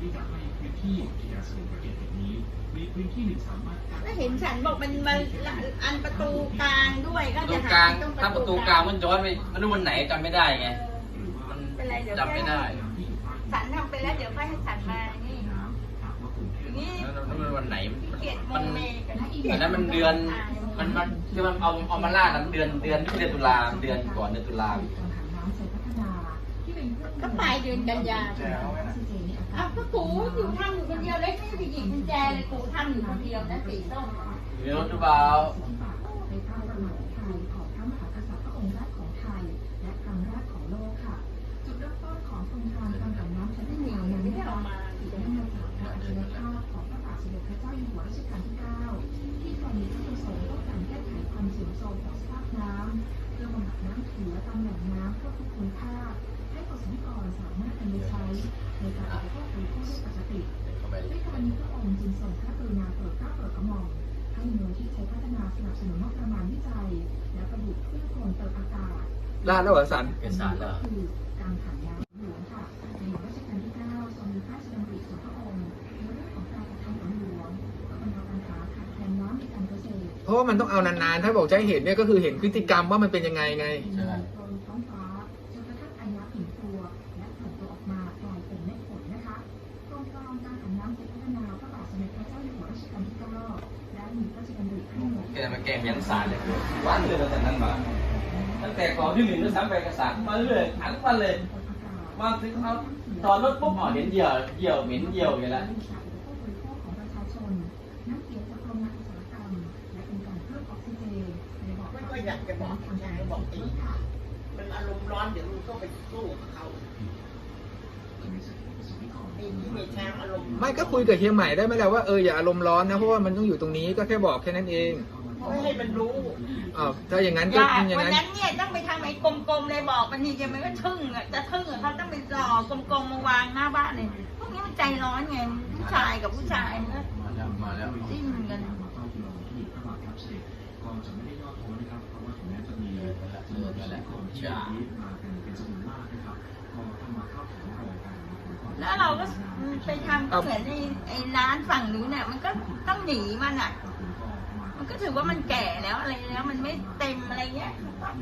ที่จะให้พื้นที่อุทยานสมุทรประการแห่งนี้มีพื้นที่หนึ่งสามารถแล้วเห็นฉันบอกมันมันอันประตูกลางด้วยก็ประตูจะกลางหตถ้าประตูกลางมันย้อนไปมันรู้วันไหนจำไม่ได้ไง หรือว่ามันเป็นไรเดี๋ยวจำไม่ได้ที่อยู่ภาคฉันทำไปแล้วเดี๋ยวค่อยให้ฉันมานี่ น้ำหากว่ากรุงเทพนี่แล้วมันวันไหนเกียรติโมมันเมกันอันนั้นมันเดือนมันมันคือมันเอาเอามาล่านั้นเดือนเดือนเดือนตุลาเดือนก่อนเดือนตุลา ก็ปลายเดือนกันยา อ้าวก็กูอยู่ทำอยู่คนเดียวเล็กไม่ได้หยิบกุญแจเลยกูทำอยู่คนเดียวนะสีส้ม มีรถหรือเปล่า สงค์กรสามารถนำไปใช้ในการอุปโภคบริโภคได้ปกติเข้าไปด้วยการนี้พระองค์จึงทรงพระกรุณาโปรดเกล้าโปรดกระหม่อมให้มูลที่ใช้พัฒนาสนับสนุนงบประมาณวิจัย และประดิษฐ์เครื่องโคลนเติมอากาศลาดแล้วเหรอสันเอกสารแล้วคือการผันน้ำหลวงค่ะในหลวงรัชกาลที่9ทรงมีพระราชดำริส่วนพระองค์ในเรื่องของการจัดทำฝนหลวงเพื่อบรรเทาปัญหาขาดแคลนน้ำในการเกษตรเพราะว่ามันต้องเอานานๆ ถ้าบอกจะให้เห็นเนี่ยก็คือเห็นพฤติกรรมว่ามันเป็นยังไงไง ใช่ กมาแกงยังสารเลยวันเลยตั้งแต่นั้นมาตั้งแต่ก่อนที่หนึ่งก็ซ้ำไปกระสานมาเรื่อยทั้งวันเลยมาถึงเอาตอนรถปุ๊บอ๋อเห็นเหี่ยวเหี่ยวเหม็นเหี่ยวอย่างละของประชาชนนักเกียรติจากโรงงานอุตสาหกรรมและเป็นการเพิ่มออกซิเจนในบ่อไม่ก็อยากจะบอกคุณชายบอกตีมันอารมณ์ร้อนเดี๋ยวมันก็ไปสู้กับเขาไม่ก็คุยกับเฮียใหม่ได้ไหมล่ะว่าเอออย่าอารมณ์ร้อนนะเพราะว่ามันต้องอยู่ตรงนี้ก็แค่บอกแค่นั้นเอง ไม่ให้มันรู้อ้าวถ้าอย่างนั้นอก็ย่าอย่างวันนั้น นั้นเนี่ยต้องไปทำไอ้กลมๆเลยบอกมันนี่จะมันก็ทึ่งอะจะทึ่งอะเขาต้องไปหล่อกลมๆมาวางหน้าบ้านเลยพวกนี้มันใจร้อนไงผู้ชายกับผู้ชายนะมาแล้วมาแล้วจิ้มกันมาเข้าที่รองที่พระบาทรับเสด็จก็จะไม่ได้ย่อท้อนะครับเพราะว่าถึงแม้จะมีคนที่มากันเป็นจำนวนมากนะครับก็ต้องมาเข้าแถวรอกันนะครับแล้วเราก็ไปทำเหมือนไอ้ไอ้ร้านฝั่งนู้นเนี่ยมันก็ต้องหนีมันอะมัน ก็ถือว่ามันแก่แล้วอะไรแล้วมันไม่เต็มอะไรเงี้ย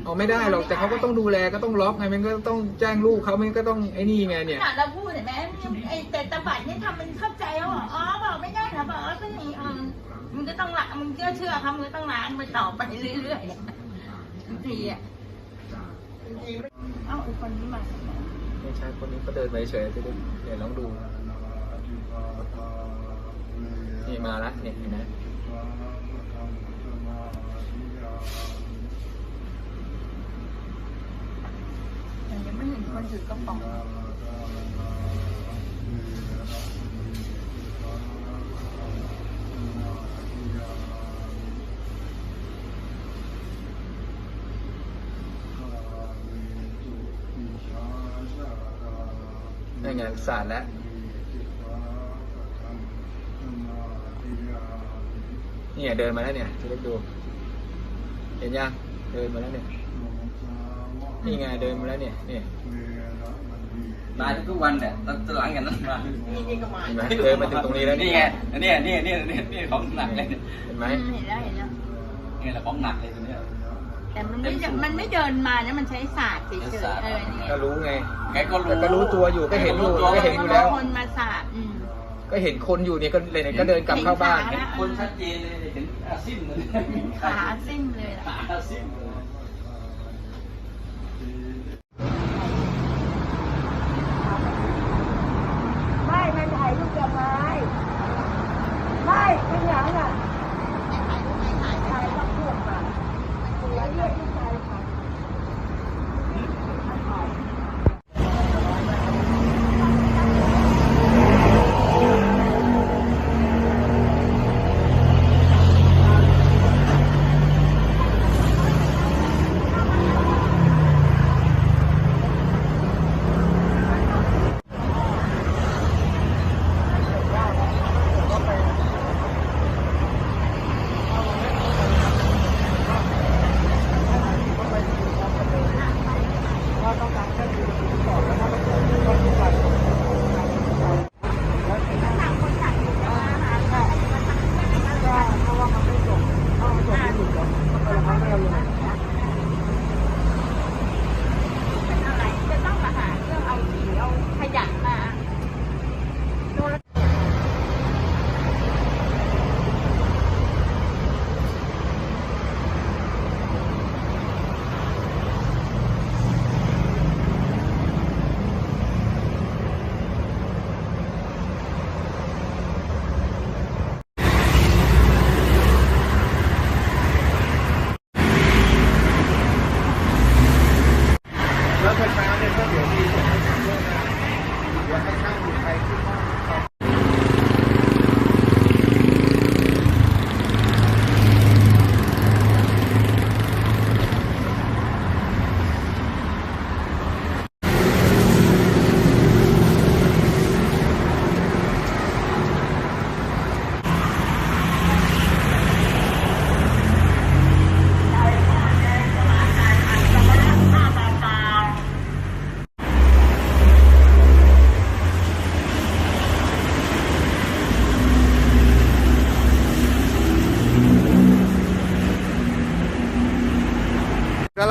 เอาไม่ได้หรอกแต่เขาก็ต้องดูแลก็ต้องล็อกไงมันก็ต้องแจ้งลูกเขามันก็ต้องไอ้นี่ไงเนี่ย ขนาดเราพูดเห็นไหมไอ้แต่ตะบัดเนี่ยทำเป็นเข้าใจว่าอ๋อบอกไม่ได้เหรอบอกอ๋อก็อย่างนี้เออมึงก็ต้องละมึงเชื่อเชื่อเขามึงก็ต้องล้างไปต่อไปเรื่อยๆบางทีอะบางทีไม่เอ้าไอ้คนนี้มาไม่ใช่คนนี้ก็เดินไปเฉยจะได้เดี๋ยวลองดู นี่มาละเนี่ยเห็นไหม ยังไม่เห็นคนถือกระป๋องนี่ไงสาดแล้ว เนี่ยเดินมาแล้วเนี่ยจะได้ดู เห็นยังเดินมาแล้วเนี่ยนี่ไงเดินมาแล้วเนี่ยเนี่ยตายทุกวันเนี่ยตั้งแต่หลังกันนั้นมานี่นี่ก็มาเห็นไหมเดินมาถึงตรงนี้แล้วนี่ไงนี่นี่นี่นี่นี่ของหนักเลยเห็นไหมเห็นแล้วเห็นแล้วนี่แหละของหนักเลยตัวเนี้ยแต่มันไม่จะมันไม่เดินมานะมันใช้ศาสตร์เฉยใช้ศาสตร์ๆเออนี่ก็รู้ไงแกก็รู้แต่ก็รู้ตัวอยู่ก็เห็นอยู่รู้ตัวก็เห็นอยู่แล้วคนมาศาสตร์อืม ก็เห็นคนอยู่เนี่ยก็เลยเนี่ยก็เดินกลับเข้าบ้านเห็นคนชัดเจนเลยเห็นอาซิมเลยขาสิ้นเลยล่ะอาซิมเลย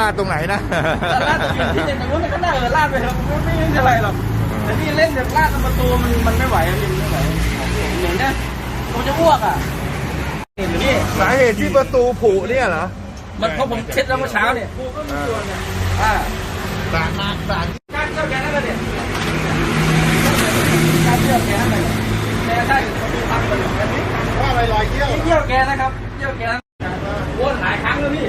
ลาดตรงไหนนะแต่ลาดตรงที่เนี่ยตรงนู้นก็ได้เออลาดไปเถอะไม่ไม่เป็นไรหรอกแต่นี่เล่นแบบลาดตรงประตูมันมันไม่ไหวอะพี่มันไม่ไหวเห็นนะผมจะอ้วกอะเห็นไหมพี่สาเหตุที่ประตูผุเนี่ยเหรอมันเพราะผมเช็ดแล้วเมื่อเช้าเนี่ยอ่าสารมากสารการเที่ยวแกนั่นเลยเนี่ยการเที่ยวแกนั่นเลยแกได้ประตูพังไปเลยแบบนี้ว่าอะไรรอยเยี่ยวนี่เที่ยวแกนะครับเที่ยวแกนะวนหลายครั้งแล้วพี่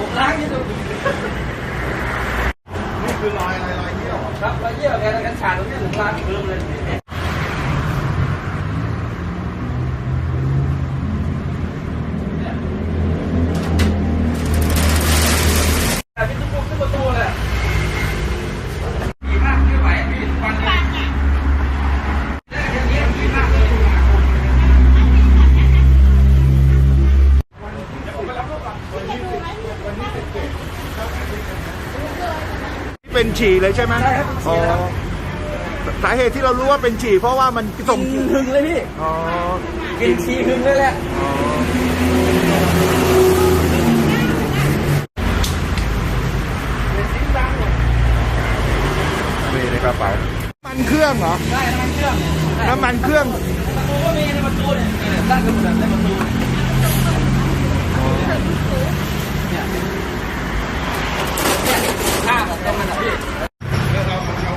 ผมล้างนี่ดูนี่คือรอยอะไรรอยเยี่ยวครับแล้วเยี่ยวแกแล้วกันฉาดตรงนี้ถึงล้างเพิ่มเลย เป็นฉี่เลยใช่ไหมใช่ครับอ๋อสาเหตุที่เรารู้ว่าเป็นฉี่เพราะว่ามันส่งกินหึงเลยพี่อ๋อกินชีหึงเลยแหละมีในกระเป๋ามันเครื่องเหรอได้น้ำมันเครื่องน้ำมันเครื่องประตูก็มีในประตูเนี่ยเนี่ยตั้งกันหมดเลยในประตูเนี่ยเนี่ยข้ามออกตรงนั้นอะพี่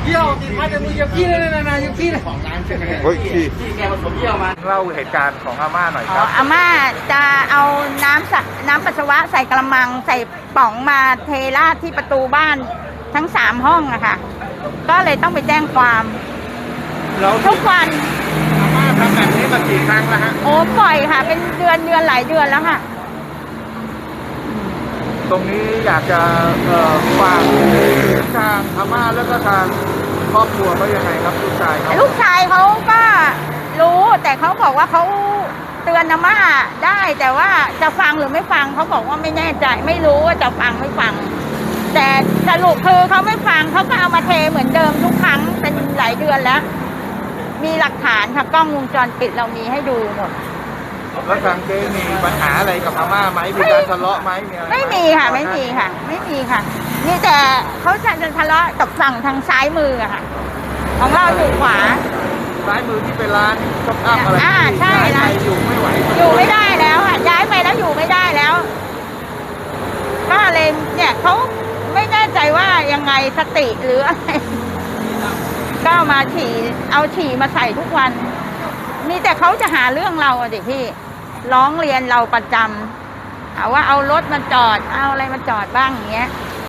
เยี่ยวติดมาจากมือเยี่ยวขี้เลยนะนะเยี่ยวขี้เลยของร้านใช่ไหมเฮ้ยขี้ที่แกผสมเยี่ยวมาเล่าเหตุการณ์ของอาม่าหน่อยอ๋คอรับอาม่าจะเอาน้ำสะน้ำปัสสาวะใส่กระมังใส่ป๋องมาเทราดที่ประตูบ้านทั้งสามห้องอะค่ะ ก็เลยต้องไปแจ้งความเราทุกวันอาม่าทำแบบนี้มากี่ครั้งแล้วฮะโอ้ปล่อยค่ะ เป็นเดือนเดือนหลายเดือนแล้วค่ะ ตรงนี้อยากจะฝากทางอาม่าแล้วก็ทางครอบครัวเขายังไงครับลูกชายเขาลูกชายเขาก็รู้แต่เขาบอกว่าเขาเตือนอาม่าได้แต่ว่าจะฟังหรือไม่ฟังเขาบอกว่าไม่แน่ใจ ไม่รู้ว่าจะฟังไม่ฟัง แต่สรุปคือเขาไม่ฟังเขาก็เอามาเทเหมือนเดิมทุกครั้งเป็นหลายเดือนแล้ว มีหลักฐานค่ะกล้องวงจรปิดเรามีให้ดูหมด แล้วทางเจ๊มีปัญหาอะไรกับอาม่าไหมมีการทะเลาะไหมมีอะไรหไม่มีค่ะ ไม่มีค่ะ ไม่มีค่ะ นี่แต่เขาจะทะเลาะกับฝั่งทางซ้ายมืออะค่ะ ของเราอยู่ขวา ซ้ายมือที่เป็นร้านช็อปอัพอะไรอ่าใช่ย้ายไปนะอยู่ไม่ไหวอยู่ไม่ได้แล้วค่ะย้ายไปแล้วอยู่ไม่ได้แล้วก็เลยเนี่ยเขาไม่แน่ใจว่ายังไงสติหรืออะไร ก็เอามาฉี่เอาฉี่มาใส่ทุกวัน มีแต่เขาจะหาเรื่องเราอะดิพี่ ร้องเรียนเราประจำาว่าเอารถมาจอด เอาอะไรมาจอดบ้างอย่างเงี้ย